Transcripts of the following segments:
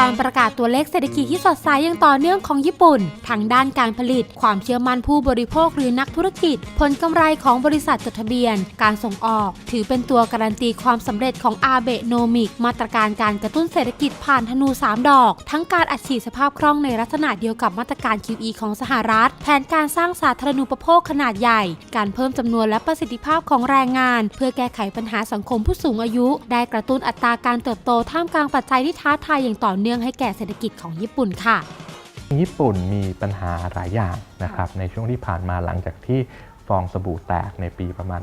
การประกาศตัวเลขเศรษฐกิจที่สดใสอย่างต่อเนื่องของญี่ปุ่นทั้งด้านการผลิต ความเชื่อมั่นผู้บริโภคหรือนักธุรกิจ ผลกำไรของบริษัทจดทะเบียน การส่งออก ถือเป็นตัวการันตีความสำเร็จของอาเบโนมิกมาตรการการกระตุ้นเศรษฐกิจผ่านธนู 3 ดอก ทั้งการอัดฉีดสภาพคล่องในลักษณะเดียวกับมาตรการ QE ของสหรัฐ แผนการสร้างสาธารณูปโภคขนาดใหญ่ การเพิ่มจำนวนและประสิทธิภาพของแรงงาน เพื่อแก้ไขปัญหาสังคมผู้สูงอายุ ได้กระตุ้นอัตราการเติบโตท่ามกลางปัจจัยที่ท้าทายอย่างต่อเนื่องให้แก่เศรษฐกิจของญี่ปุ่นค่ะ ญี่ปุ่นมีปัญหาหลายอย่างนะครับในช่วงที่ผ่านมาหลังจากที่ฟองสบู่แตกในปีประมาณ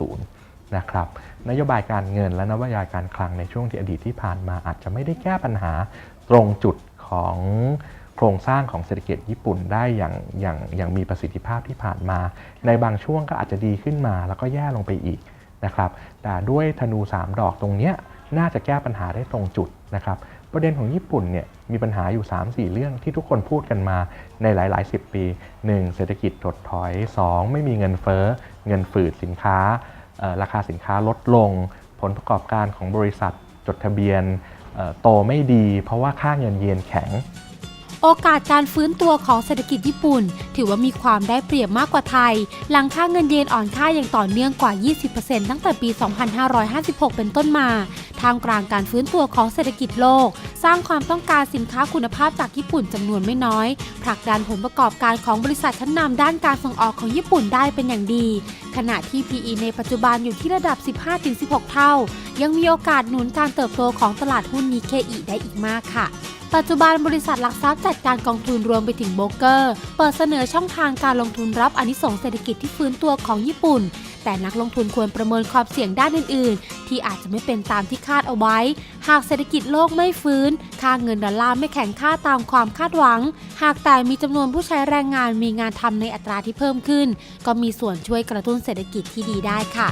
1990 นะครับนโยบายการเงินและนโยบายการคลังในช่วงที่อดีตที่ผ่านมาอาจจะไม่ได้แก้ปัญหาตรงจุดของโครงสร้างของเศรษฐกิจญี่ปุ่นได้อย่างอย่างอย่างมีประสิทธิภาพที่ผ่านมา ในบางช่วงก็อาจจะดีขึ้นมาแล้วก็แย่ลงไปอีกนะครับแต่ด้วยธนู 3 ดอกตรงเนี้ยน่าจะแก้ปัญหาได้ตรงจุดนะครับ ประเด็นของญี่ปุ่นเนี่ยมีปัญหาอยู่ 3-4 เรื่องที่ทุกคนพูดกันมาในหลาย ๆ 10 ปี 1. เศรษฐกิจถดถอย 2. ไม่มีเงินเฟ้อ เงินฝืดสินค้า ราคาสินค้าลดลง ผลประกอบการของบริษัทจดทะเบียนโตไม่ดี เพราะว่าค่าเงินเยนแข็ง โอกาสการฟื้นตัวของเศรษฐกิจญี่ปุ่น ถือว่ามีความได้เปรียบมากกว่าไทย หลังค่าเงินเยนอ่อนค่าอย่างต่อเนื่องกว่า 20%ตั้งแต่ปี 2556 เป็นต้นมาท่ามกลางการฟื้นตัวของเศรษฐกิจโลก สร้างความต้องการสินค้าคุณภาพจากญี่ปุ่นจำนวนไม่น้อย ผลักดันผลประกอบการของบริษัทชั้นนำด้านการส่งออกของญี่ปุ่นได้เป็นอย่างดี ขณะที่ PE ในปัจจุบันอยู่ที่ระดับ 15-16 เท่า ยังมีโอกาสหนุนการเติบโตของตลาดหุ้นนิเคอีได้อีกมากค่ะ ปัจจุบันบริษัทหลักทรัพย์จัดการกองทุนรวมไปถึงโบรกเกอร์ เปิดเสนอช่องทางการลงทุนรับอนิสงส์เศรษฐกิจที่ฟื้นตัวของญี่ปุ่น แต่นักลงทุนควรประเมินความเสี่ยงด้านอื่น ๆ ที่อาจจะไม่เป็นตามที่คาดเอาไว้ หากเศรษฐกิจโลกไม่ฟื้น ค่าเงินดอลลาร์ไม่แข็งค่าตามความคาดหวัง หากแต่มีจำนวนผู้ใช้แรงงานมีงานทำในอัตราที่เพิ่มขึ้น ก็มีส่วนช่วยกระตุ้นเศรษฐกิจที่ดีได้ค่ะ